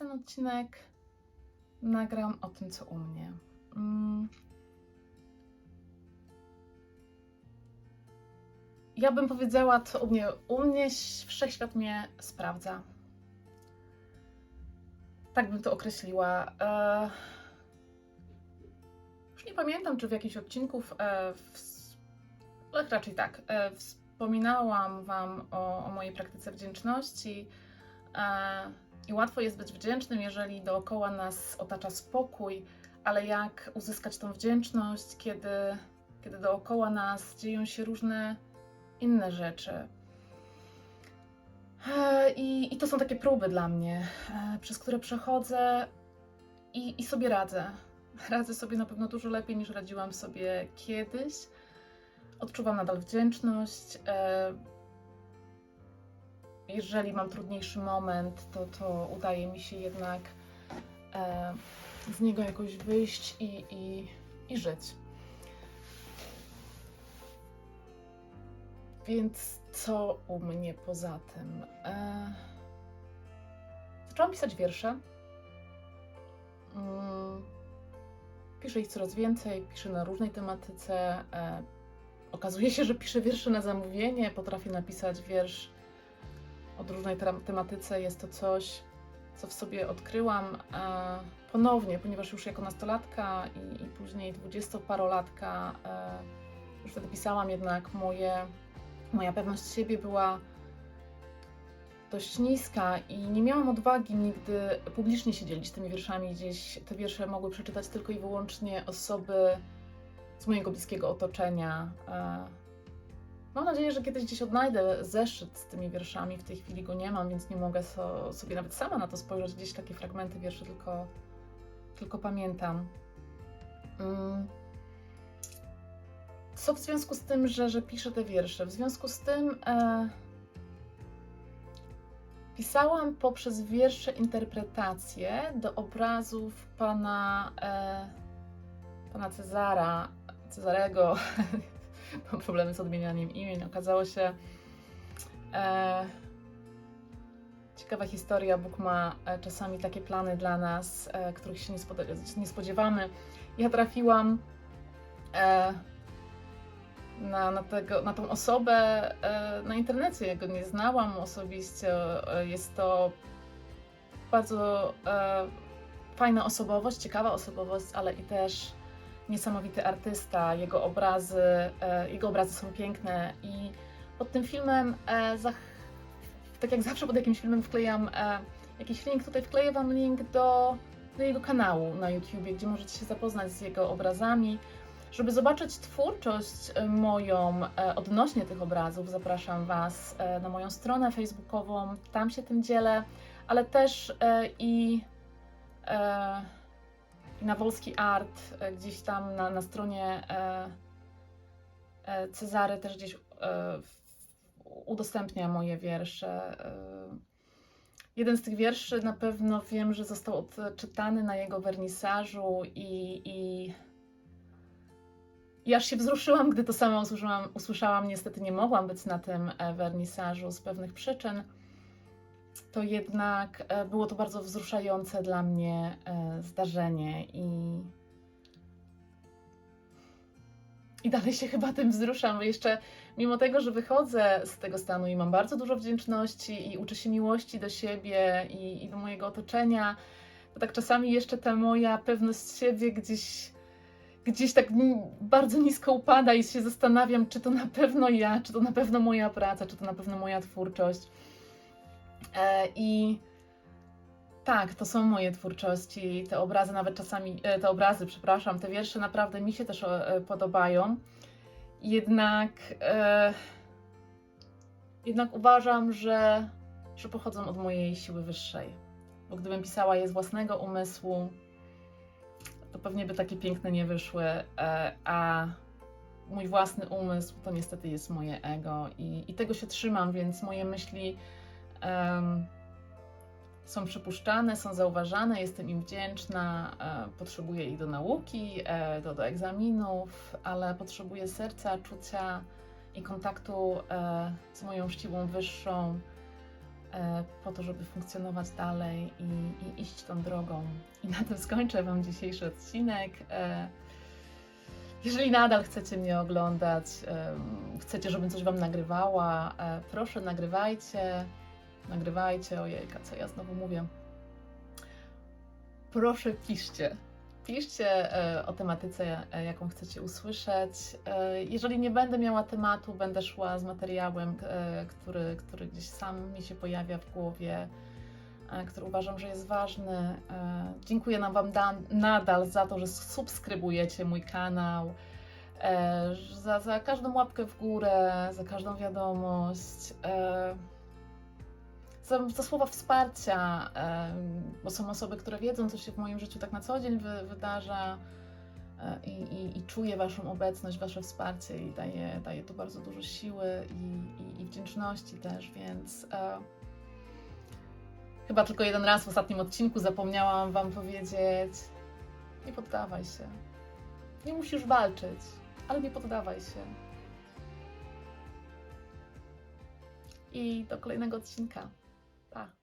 ten odcinek nagram o tym, co u mnie. Mm. Ja bym powiedziała, co u mnie. U mnie wszechświat mnie sprawdza. Tak bym to określiła. E, Już nie pamiętam, czy w jakimś odcinków, ale raczej tak, e, wspominałam Wam o, o mojej praktyce wdzięczności. E, I łatwo jest być wdzięcznym, jeżeli dookoła nas otacza spokój, ale jak uzyskać tą wdzięczność, kiedy, kiedy dookoła nas dzieją się różne inne rzeczy. E, I, I to są takie próby dla mnie, e, przez które przechodzę i, i sobie radzę. Radzę sobie na pewno dużo lepiej niż radziłam sobie kiedyś. Odczuwam nadal wdzięczność. Jeżeli mam trudniejszy moment, to, to udaje mi się jednak e, z niego jakoś wyjść i, i, i żyć. Więc co u mnie poza tym? E... Zaczęłam pisać wiersze. Mm. Piszę ich coraz więcej, piszę na różnej tematyce. E... Okazuje się, że piszę wiersze na zamówienie. Potrafię napisać wiersz różnej tematyce. Jest to coś, co w sobie odkryłam e... ponownie, ponieważ już jako nastolatka i, i później dwudziestoparolatka e... już wtedy pisałam jednak moje moja pewność siebie była dość niska i nie miałam odwagi nigdy publicznie się dzielić tymi wierszami. Gdzieś te wiersze mogły przeczytać tylko i wyłącznie osoby z mojego bliskiego otoczenia. Mam nadzieję, że kiedyś gdzieś odnajdę zeszyt z tymi wierszami. W tej chwili go nie mam, więc nie mogę so, sobie nawet sama na to spojrzeć. Gdzieś takie fragmenty wierszy tylko, tylko pamiętam. Mm. Co w związku z tym, że, że piszę te wiersze? W związku z tym e, pisałam poprzez wiersze interpretacje do obrazów pana, e, pana Cezara, Cezarego. Mam problemy z odmienianiem imień. Okazało się. E, ciekawa historia. Bóg ma e, czasami takie plany dla nas, e, których się nie, spod- nie spodziewamy. Ja trafiłam. E, na, na, tego, na tą osobę e, na internecie. Ja go nie znałam osobiście. E, Jest to bardzo e, fajna osobowość, ciekawa osobowość, ale i też niesamowity artysta. Jego obrazy, e, jego obrazy są piękne i pod tym filmem, e, tak jak zawsze pod jakimś filmem wklejam e, jakiś link, tutaj wkleję Wam link do, do jego kanału na YouTubie, gdzie możecie się zapoznać z jego obrazami. Żeby zobaczyć twórczość moją odnośnie tych obrazów, zapraszam Was na moją stronę facebookową, tam się tym dzielę, ale też i, e, na Wolski Art, e, gdzieś tam na, na stronie e, e, Cezary też gdzieś udostępnia moje wiersze. Jeden z tych wierszy na pewno wiem, że został odczytany na jego wernisażu i, i się wzruszyłam, gdy to samo usłyszałam, usłyszałam. Niestety nie mogłam być na tym wernisażu z pewnych przyczyn. To jednak e, było to bardzo wzruszające dla mnie e, zdarzenie i. I dalej się chyba tym wzruszam. Jeszcze mimo tego, że wychodzę z tego stanu i mam bardzo dużo wdzięczności i uczę się miłości do siebie i, i do mojego otoczenia, to tak czasami jeszcze ta moja pewność siebie gdzieś gdzieś tak bardzo nisko upada i się zastanawiam, czy to na pewno ja, czy to na pewno moja praca, czy to na pewno moja twórczość. E, I tak, to są moje twórczości, te obrazy nawet czasami, e, te obrazy, przepraszam, te wiersze naprawdę mi się też e, podobają. Jednak, jednak uważam, że, że pochodzą od mojej siły wyższej. Bo gdybym pisała je z własnego umysłu, to pewnie by takie piękne nie wyszły, a mój własny umysł to niestety jest moje ego i, i tego się trzymam, więc moje myśli em, są przypuszczane, są zauważane, jestem im wdzięczna, e, potrzebuję ich do nauki, e, do, do egzaminów, ale potrzebuję serca, czucia i kontaktu e, z moją siłą wyższą, e, po to, żeby funkcjonować dalej i, i iść tą drogą. I na tym skończę Wam dzisiejszy odcinek. E, Jeżeli nadal chcecie mnie oglądać, em, chcecie, żebym coś Wam nagrywała, e, proszę nagrywajcie, nagrywajcie, ojejka, co ja znowu mówię. Proszę piszcie, piszcie e, o tematyce, e, jaką chcecie usłyszeć. E, Jeżeli nie będę miała tematu, będę szła z materiałem, który, który gdzieś sam mi się pojawia w głowie, który uważam, że jest ważny. Dziękuję nam Wam da- nadal za to, że subskrybujecie mój kanał, za, za każdą łapkę w górę, za każdą wiadomość. Za słowa wsparcia, bo są osoby, które wiedzą, co się w moim życiu tak na co dzień wy, wydarza e, i, i, i czuję Waszą obecność, Wasze wsparcie i daje, daje to bardzo dużo siły i, i, i wdzięczności też, więc e, chyba tylko jeden raz w ostatnim odcinku zapomniałam Wam powiedzieć: nie poddawaj się. Nie musisz walczyć, ale nie poddawaj się. I do kolejnego odcinka. Pa.